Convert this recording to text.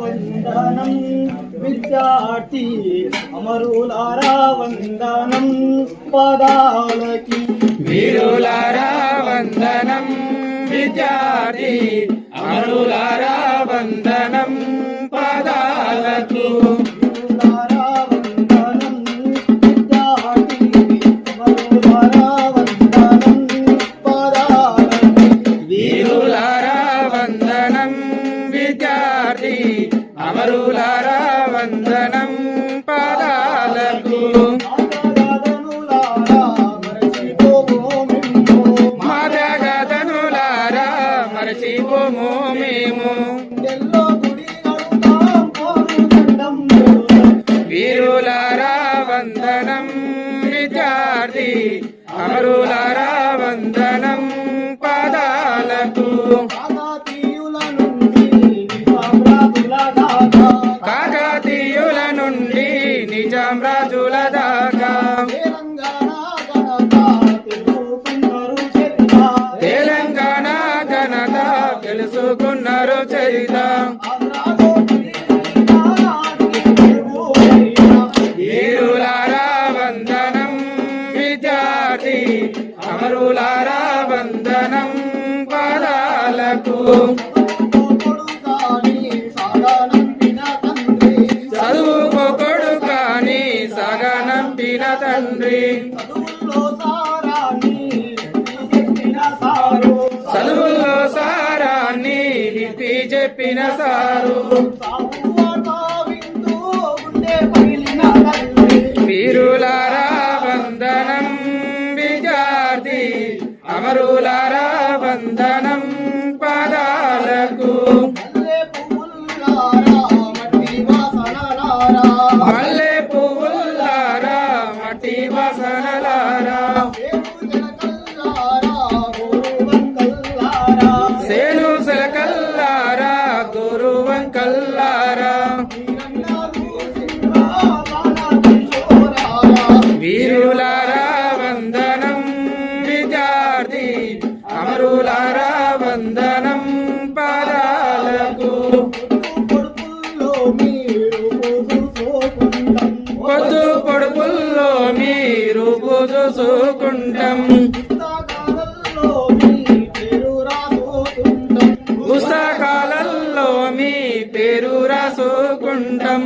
వందనం విద్యార్థి అమరులారా వందనం పదాలకి వీరులారా వందనం విద్యార్థి అమరులారా వందనం పదాలకు మేము వీరులారా వందనం విద్యార్థి అమరులారా తెలుసుకున్నారు చరిత వీరులారా వందనం విద్యార్థి అమరులారా వందనం పదాలకు. చదువుకోడు కానీ సగనంపిన తండ్రి. చెప్పిన సారు. వీరులారా వందనం విద్యార్థి అమరులారా వందనం పదాలకు. మల్లె పువ్వులారా తోడుపుల్లో మీరు పూజ చూకుంటాం పుస్తకాలలో మీ పేరు రాసుకుంటాం.